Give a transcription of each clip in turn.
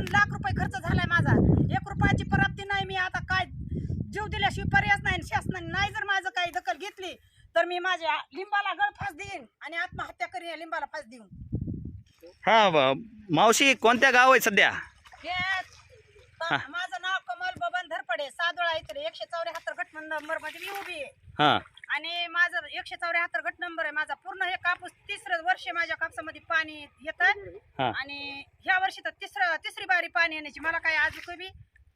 दोन लाख रुपये खर्च झालाय माझा. एक रुपयाची प्राप्ती नाही मी आता काय जीव दिल्याशिवाय पर्यायच नाही शासनाने नाही जर माझं काही दखल घेतली तर मी माझ्या लिंबाला गळफास देईन आणि आत्महत्या करीन लिंबाला फास देऊन. हा मावशी कोणत्या गाव आहे सध्या? हे माझं नाव कमल बबन धरपडे सादोळा इथे एकशे चौऱ्याहत्तर गट नंबरमध्ये मी उभी आहे. हा. आणि माझं एकशे चौऱ्याहत्तर गट नंबर आहे. माझा पूर्ण हे कापूस तिसरं वर्ष माझ्या कापसामध्ये पाणी येत. आणि ह्या वर्षी तर तिसरं तिसरी बारी पाणी येण्याची मला काही आज काही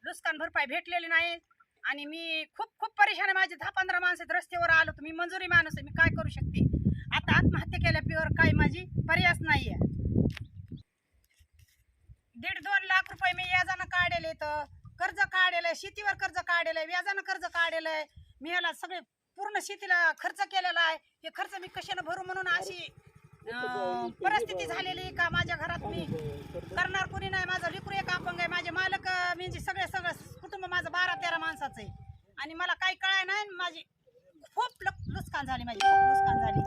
नुकसान भरपाई भेटलेली नाही. आणि मी खूप खूप परेशान आहे. माझे दहा पंधरा माणसं रस्त्यावर आलो तर मी मंजुरी माणूस आहे. मी काय करू शकते? आता आत्महत्या केल्यावर काय माझी पर्यायच नाही आहे दीड दोन लाख रुपये मी व्याजानं काढले तर कर्ज काढलेलं आहे. शेतीवर कर्ज काढलेलं आहे. व्याजानं कर्ज काढलेलं आहे. मी ह्याला सगळे पूर्ण शेतीला खर्च केलेला आहे. हे खर्च मी कशानं भरू म्हणून अशी अं, परिस्थिती झालेली का माझ्या घरात मी? करणार कोणी नाही माझा लिकरू एक अपंग आहे माझे मालक अं, म्हणजे सगळे सगळं कुटुंब माझं बारा तेरा माणसाचं आहे. आणि मला काही कळाय नाही आणि माझी खूप लक- नुकसान झाली माझी खूप नुकसान झाली.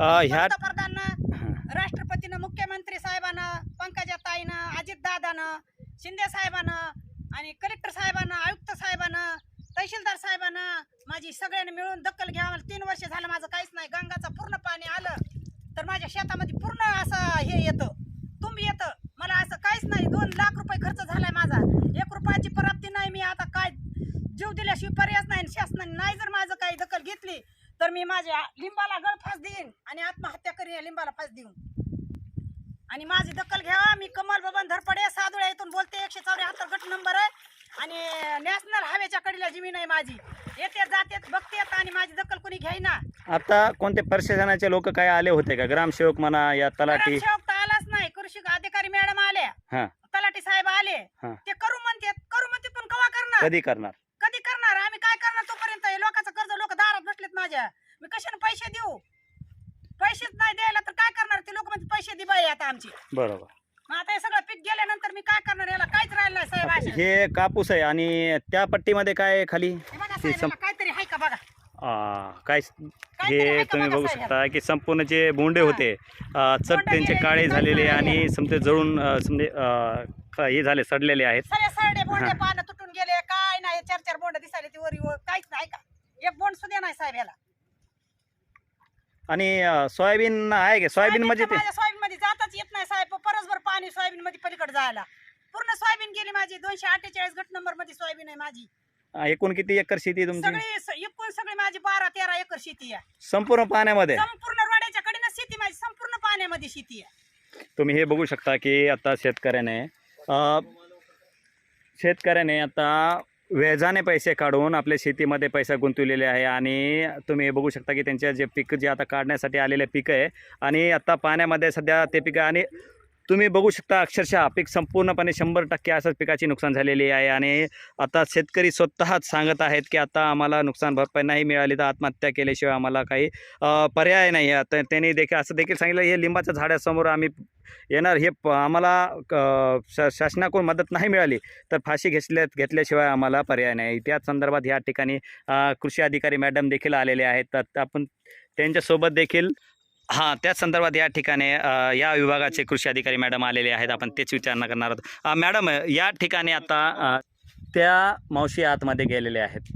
अ, ह्या पंतप्रधान राष्ट्रपतीनं मुख्यमंत्री साहेबानं पंकजा ताईनं अजित दादानं शिंदे साहेबानं आणि कलेक्टर साहेबानं आयुक्त साहेबानं तहसीलदार साहेबांना माझी सगळ्यांनी मिळून दखल घ्या मला तीन वर्ष झालं माझं काहीच नाही. गंगाचं पूर्ण पाणी आलं. तर माझ्या शेतामध्ये पूर्ण असं हे येतं. तुम्ही येतं. मला असं काहीच नाही. दोन लाख रुपये खर्च झालाय माझा. एक रुपयाची प्राप्ती नाही मी. आता काय जीव दिल्याशिवाय पर्यायच नाही आणि शासनाने नाही जर माझं काही दखल घेतली तर मी माझ्या लिंबाला गळफास देईन आणि आत्महत्या करीन या लिंबाला फास देऊन. आणि माझी दखल घ्या मी कमल बबन धरपडे सादुळ्या इथून बोलते. एकशे चौऱ्याहत्तर गट नंबर आहे. आणि नॅशनल हायवेच्या कडेला जमीन आहे माझी. येते जाते बघते आणि माझी दखल कोणी घ्यायना आता कोणते प्रशासनाचे लोक काय आले होते का? ग्रामसेवक म्हणा या तलाठी ग्रामसेवक तर आलाच नाही. कृषी अधिकारी मॅडम आल्या. हा. तलाठी साहेब आले. हा. ते करू म्हणते करू म्हणते पण कवा करणार? कधी करणार? कधी करणार? आम्ही काय करणार तोपर्यंत? हे लोकांचं कर्ज लोक दारात बसलेत माझ्या. मी कशाने पैसे देऊ? पैसेच नाही द्यायला तर काय करणार? ते लोक म्हणजे पैसे दे बाई आता आमची. बरोबर. मग आता हे सगळं पीक गेल्यानंतर मी काय करणार? याला काहीच राहिलं नाही साहेब अशा. हे कापूस आहे आणि त्या पट्टीमध्ये काय आहे खाली? हे बघा साहेब, सं- याला काहीतरी आहे का बघा? आ, काय हे तुम्ही बघा शकता की संपूर्ण जे बोंडे. होते आ, चट त्यांचे काळे झालेले झालेले आणि समजे जळून आ, समजे आ, क- हे झाले सडलेले आहेत. सगळे सरडे बोंडे हा. पानं तुटून गेले काय नाही चार चार बोंड दिसायले ती वरी वर काहीच नाही का? एक बोंड सुद्धा नाही साहेब याला. आणि आ, सोयाबीन आहे का? सोयाबीन म्हणजे ते माझ्या सोयाबीन मध्ये जाताच येत नाही साहेब पाणी सोयाबीन मध्ये पलीकडे जायला. पूर्ण सोयाबीन गेली माझी. दोनशे अठ्ठेचाळीस गट नंबरमध्ये सोयाबीन आहे माझी. एकूण किती एकर शेती आहे तुमची? सगळी स- एकूण सगळी माझी बारा तेरा एकर शेती आहे. संपूर्ण पाण्यामध्ये? संपूर्ण रोड्याच्या कडेनं शेती माझी. संपूर्ण पाण्यामध्ये शेती आहे. तुम्ही हे बघू शकता की आता शेतकऱ्याने अ, शेतकऱ्याने आता व्याजाने पैसे काढून आपल्या शेतीमध्ये पैसा गुंतवलेले आहे आणि तुम्ही हे बघू शकता की त्यांच्या जे पीक जे आता काढण्यासाठी आलेले पीक आहे आणि आता पाण्यामध्ये सध्या ते पीक आणि तुम्ही बघू शकता अक्षरशः पीक संपूर्णपणे शंभर टक्के असंच पिकाची नुकसान झालेली आहे आणि आता शेतकरी स्वतःच सांगत आहेत की आता आम्हाला नुकसान भरपाई नाही मिळाली तर आत्महत्या केल्याशिवाय आम्हाला काही पर्याय नाही आहे. तर त्यांनी देखील असं देखील सांगितलं हे लिंबाच्या झाडासमोर आम्ही येणार हे प- आम्हाला क- शा शासनाकडून मदत नाही मिळाली तर फाशी घेतल्या घेतल्याशिवाय आम्हाला पर्याय नाही. त्याच संदर्भात या ठिकाणी कृषी अधिकारी मॅडम देखील आलेले आहेत. तर आपण त्यांच्यासोबत देखील हां त्याच संदर्भात या ठिकाणी या विभागाचे कृषी अधिकारी मॅडम आलेले आहेत. आपण तेच विचारणा करणार आहोत. मॅडम या ठिकाणी आता त्या मावशी आतमध्ये गेलेले आहेत.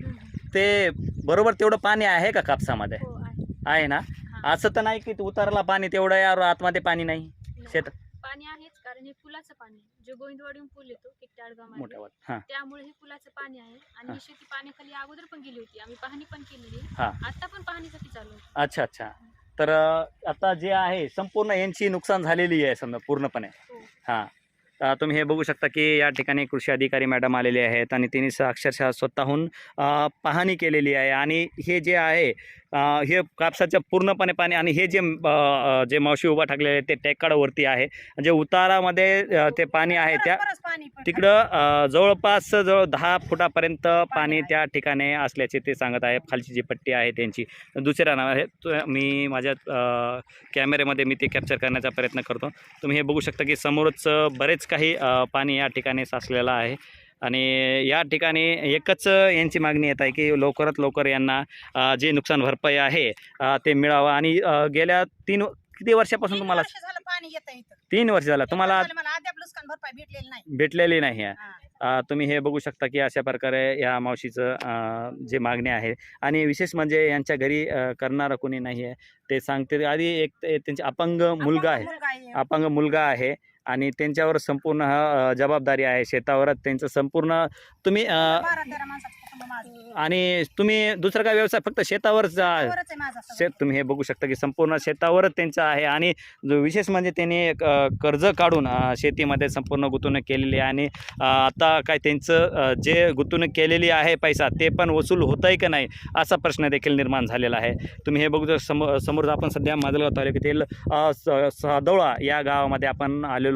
ते बरोबर तेवढं पाणी आहे का कापसामध्ये? हो आहे. ना? असं तर नाही की उतारला पाणी तेवढं और आतमध्ये पाणी नाही. शेत पाणी आहेच कारण हे पुलाचं पाणी आहे. जे गोविंदवाडीहून पूल येतो किट्टाळगाव त्यामुळे हे पुलाचं पाणी आहे. आणि शेती पाण्याखाली अगोदर पण गेली होती. आम्ही पाहणी पण केलेली. आता पण पाहणीसाठी चालू. अच्छा अच्छा. तर आता जे आहे संपूर्ण यांची नुकसान झालेली आहे समजा पूर्णपणे. हो. हां. तर तुम्ही हे बघू शकता की या ठिकाणी कृषी अधिकारी मॅडम आलेले आहेत आणि त्यांनी स- अक्षरशः स्वतःहून पाहणी केलेली आहे. आणि हे जे आहे हे कापसाचं पूर्णपणे पाणी आणि हे जे जे मावशी उभा टाकलेले आहे ते टेकाडावरती आहे. जे उतारामध्ये ते पाणी आहे त्या. तिकडं जवळपास जवळ दहा फुटापर्यंत पाणी त्या ठिकाणी असल्याचे ते सांगत आहे. खालची जी पट्टी आहे त्यांची. दुसऱ्या नाव आहे. मी माझ्या कॅमेऱ्यामध्ये मी ते कॅप्चर करण्याचा प्रयत्न करतो. तुम्ही हे बघू शकता की समोरच बरेच काही पाणी या ठिकाणी साचलेलं आहे. आणि या ठिकाणी एकच यांची मागणी येत आहे की लवकरात लवकर यांना जे नुकसान भरपाई आहे ते मिळावं. आणि गेल्या तीन किती वर्षापासून तुम्हाला तीन वर्ष झालं तुम्हाला भेटलेली नाही. तुम्ही हे बघू शकता की अशा प्रकारे या मावशीचं जे मागणी आहे. आणि विशेष म्हणजे यांच्या घरी करणारं कोणी नाही आहे ते सांगते आधी एक त्यांचे अपंग मुलगा आहे. अपंग मुलगा आहे. आणि त्यांच्यावर संपूर्ण हा, जबाबदारी आहे शेतावरच त्यांचं संपूर्ण तुम्ही अ, बारा तेरा माणसाचं कुटुंब माझं. आणि तुम्ही दुसरा काय व्यवसाय फक्त शेतावरच अ, त्यावरच आहे माझा सगळं. शेत तुम्ही हे बघू शकता की संपूर्ण शेतावरच त्यांचं आहे आणि जो विशेष म्हणजे त्यांनी एक, अ, कर्ज काढून अ, शेतीमध्ये संपूर्ण गुंतवणूक केलेली आहे आणि अ, आता काय त्यांचं अ, जे गुंतवणूक केलेली आहे पैसा ते पण वसूल होत आहे का नाही असा प्रश्न देखील निर्माण झालेला आहे तुम्ही हे बघू शकता समोर समोर आपण सध्या माजलगाव तालुक्यातील अ, स- सादोळा या गावामध्ये आपण आलेलो